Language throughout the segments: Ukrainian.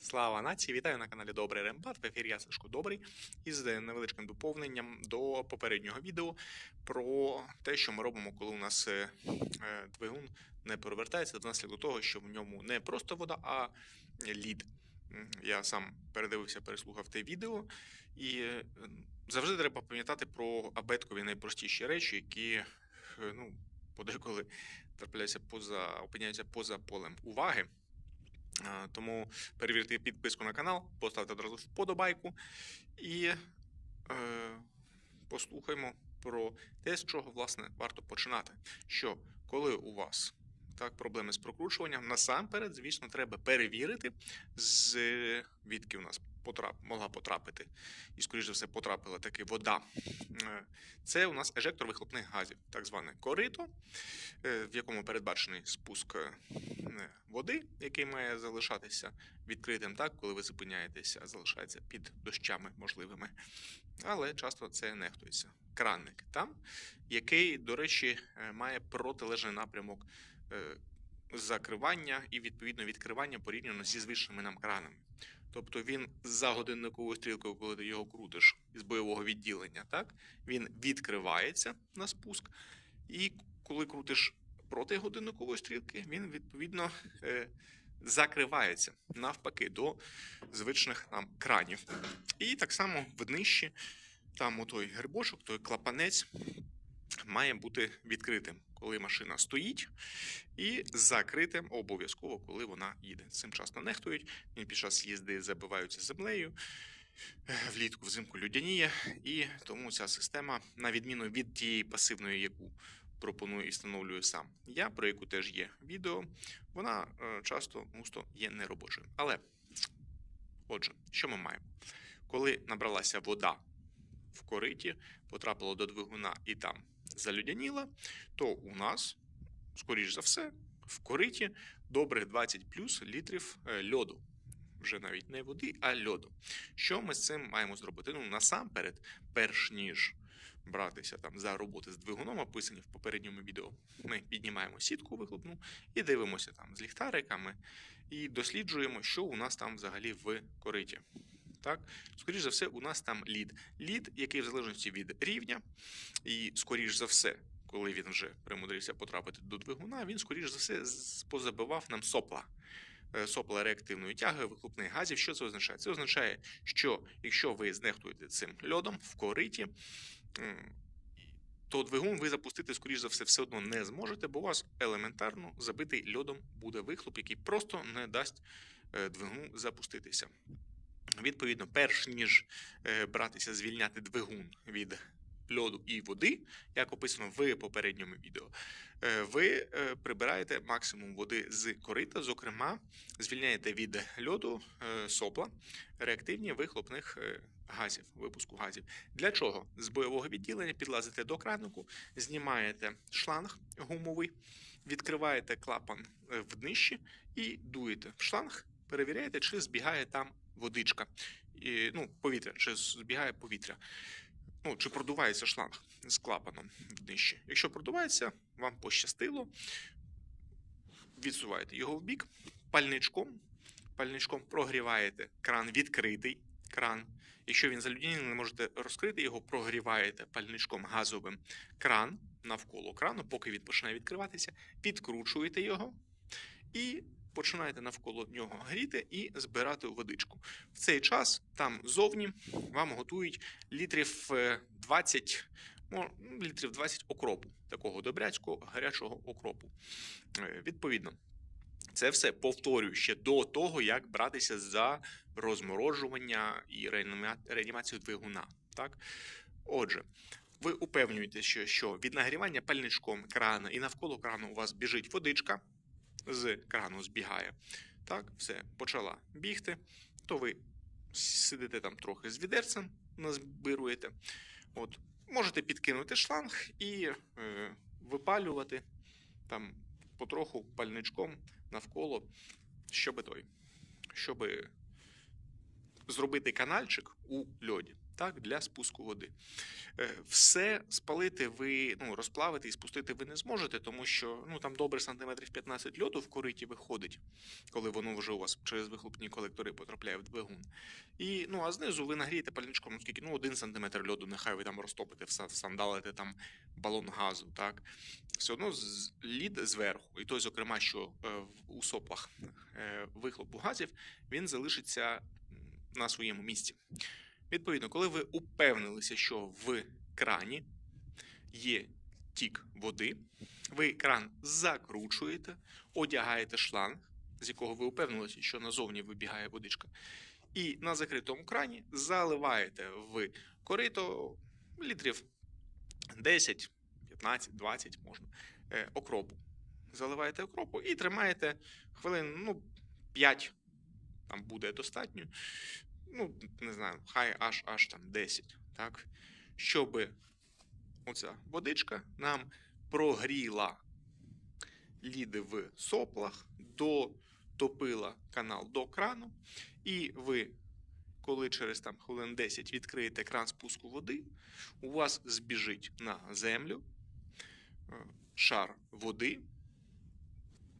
Слава нації! Вітаю на каналі Добрий Рембат. В ефірі я Сашко Добрий із невеличким доповненням до попереднього відео про те, що ми робимо, коли у нас е, е, двигун не перевертається внаслідок того, що в ньому не просто вода, а лід. Я сам передивився, переслухав те відео, і е, завжди треба пам'ятати про абеткові найпростіші речі, які ну, подеколи трапляються поза, опиняються поза полем уваги. Тому перевірте підписку на канал, поставте одразу вподобайку і е, послухаймо про те, з чого власне варто починати. Що коли у вас так, проблеми з прокручуванням, насамперед, звісно, треба перевірити, звідки у нас потрап, могла потрапити, і, скоріш все, потрапила таки вода. Е, Це у нас ежектор вихлопних газів, так зване корито, е, в якому передбачений спуск е, води, який має залишатися відкритим, так, коли ви зупиняєтеся, залишається під дощами можливими. Але часто це нехтується. Кранник там, який, до речі, має протилежний напрямок закривання і відповідно відкривання порівняно зі звичними нам кранами. Тобто він за годинниковою стрілкою, коли ти його крутиш з бойового відділення, так він відкривається на спуск, і коли крутиш проти годинникової стрілки, він відповідно е, закривається навпаки до звичних нам кранів. І так само в днищі, там отой гербошок, той клапанець має бути відкритим, коли машина стоїть, і закритим обов'язково, коли вона їде. Цим часто нехтують. Під час їзди забиваються землею. е, Влітку взимку людяніє, і тому ця система, на відміну від тієї пасивної, яку пропоную і встановлюю сам я, про яку теж є відео, вона е, часто густо є неробочою. Але, отже, що ми маємо? Коли набралася вода в кориті, потрапила до двигуна і там залюдяніла, то у нас, скоріш за все, в кориті добрих 20 плюс літрів е, льоду. Вже навіть не води, а льоду. Що ми з цим маємо зробити? Ну, насамперед, перш ніж братися там за роботи з двигуном, описані в попередньому відео, ми піднімаємо сітку вихлопну і дивимося там з ліхтариками і досліджуємо, що у нас там взагалі в кориті. Так, скоріш за все, у нас там лід. Лід, який в залежності від рівня, і скоріш за все, коли він вже примудрився потрапити до двигуна, він скоріш за все позабивав нам сопла. Е, Сопла реактивної тяги вихлопних газів. Що це означає? Це означає, що якщо ви знехтуєте цим льодом в кориті, то двигун ви запустити, скоріш за все, все одно не зможете, бо у вас елементарно забитий льодом буде вихлоп, який просто не дасть е, двигуну запуститися. Відповідно, перш ніж е, братися звільняти двигун від льоду і води, як описано в попередньому відео, е, ви е, прибираєте максимум води з корита, зокрема, звільняєте від льоду сопла реактивні вихлопних газів, випуску газів. Для чого? З бойового відділення підлазите до кранику, знімаєте шланг гумовий, відкриваєте клапан в днищі і дуєте в шланг, перевіряєте, чи збігає там водичка, і, ну, повітря, чи збігає повітря. Ну, чи продувається шланг з клапаном в днищі. Якщо продувається, вам пощастило, відсуваєте його в бік, пальничком, пальничком прогріваєте кран відкритий кран. Якщо він залюднений, не можете розкрити його, прогріваєте пальничком газовим кран навколо крану, поки він починає відкриватися, відкручуєте його і починаєте навколо нього гріти і збирати водичку. В цей час там зовні вам готують літрів е, 20, ну, літрів 20 окропу, такого добряцького гарячого окропу. Е, Відповідно, це все повторюю ще до того, як братися за розморожування і реанімацію двигуна. Так? Отже, ви упевнюєтеся, що від нагрівання пальничком крана і навколо крану у вас біжить водичка, з крану збігає. Так, все, почала бігти, то ви сидите там трохи з відерцем, назбируєте. От, можете підкинути шланг і е, випалювати там потроху пальничком навколо, щоби той, щоби зробити канальчик у льоді. Так, для спуску води. Е, Все спалити ви, ну, розплавити і спустити ви не зможете, тому що ну, там добре сантиметрів 15 льоду в кориті виходить, коли воно вже у вас через вихлопні колектори потрапляє в двигун. І, ну, а знизу ви нагрієте пальничком, ну, скільки, ну, один сантиметр льоду, нехай ви там розтопите, вса- всандалите там балон газу, так. Все одно лід зверху, і той, зокрема, що е, у соплах е, вихлопу газів, він залишиться на своєму місці. Відповідно, коли ви упевнилися, що в крані є тік води, ви кран закручуєте, одягаєте шланг, з якого ви упевнилися, що назовні вибігає водичка, і на закритому крані заливаєте в корито літрів 10, 15, 20 можна е, окропу. Заливаєте окропу і тримаєте хвилин ну, 5, там буде достатньо. Ну, не знаю, хай аж аж там 10, так? Щоб оця водичка нам прогріла ліди в соплах, дотопила канал до крану, і ви, коли через там хвилин 10 відкриєте кран спуску води, у вас збіжить на землю е, шар води,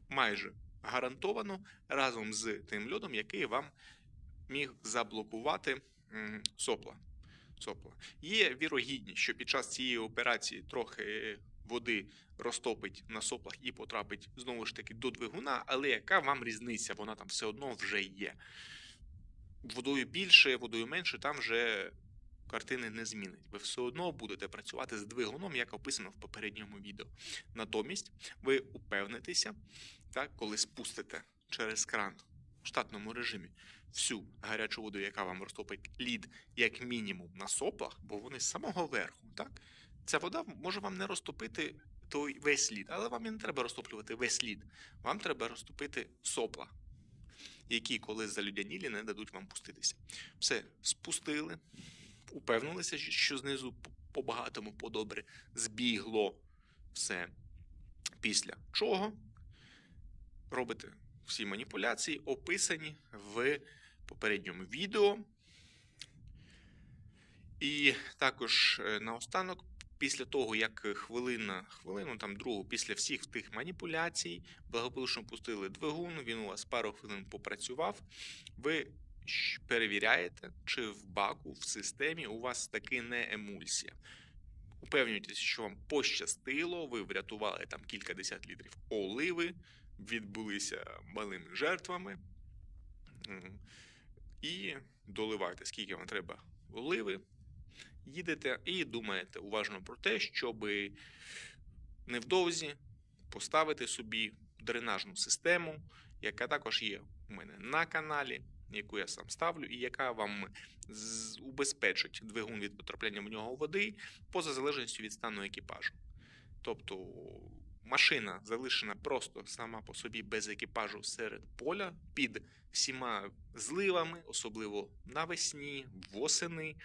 майже гарантовано разом з тим льодом, який вам міг заблокувати сопла. сопла. Є вірогідність, що під час цієї операції трохи води розтопить на соплах і потрапить знову ж таки до двигуна, але яка вам різниця? Вона там все одно вже є. Водою більше, водою менше, там вже картини не змінить. Ви все одно будете працювати з двигуном, як описано в попередньому відео. Натомість ви упевнитеся, так, коли спустите через кран штатному режимі всю гарячу воду, яка вам розтопить лід, як мінімум на соплах, бо вони з самого верху, так? Ця вода може вам не розтопити той весь лід, але вам і не треба розтоплювати весь лід. Вам треба розтопити сопла, які, коли залюдянілі, не дадуть вам пуститися. Все, спустили, упевнилися, що знизу по багатому, по добре збігло все. Після чого робите всі маніпуляції, описані в попередньому відео. І також е, наостанок, після того, як хвилина, хвилину там другу, після всіх тих маніпуляцій, благополучно пустили двигун, він у вас пару хвилин попрацював. Ви перевіряєте, чи в баку, в системі у вас таки не емульсія. Упевнюйтесь, що вам пощастило, ви врятували там кількадесят літрів оливи, відбулися малими жертвами. І доливайте, скільки вам треба оливи. Їдете і думаєте уважно про те, щоб невдовзі поставити собі дренажну систему, яка також є у мене на каналі, яку я сам ставлю, і яка вам убезпечить двигун від потрапляння в нього води поза залежністю від стану екіпажу. Тобто машина залишена просто сама по собі без екіпажу серед поля під всіма зливами, особливо навесні, восени.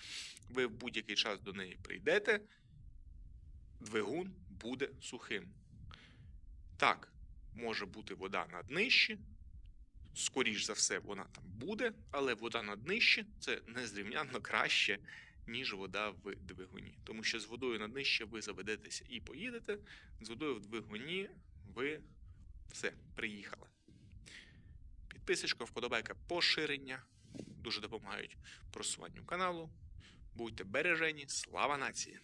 Ви в будь-який час до неї прийдете, двигун буде сухим. Так, може бути вода на днищі, скоріш за все, вона там буде, але вода на днищі це незрівнянно краще, ніж вода в двигуні. Тому що з водою на днище ви заведетеся і поїдете, з водою в двигуні ви все, приїхали. Підписочка, вподобайка, поширення дуже допомагають просуванню каналу. Будьте бережені, слава нації!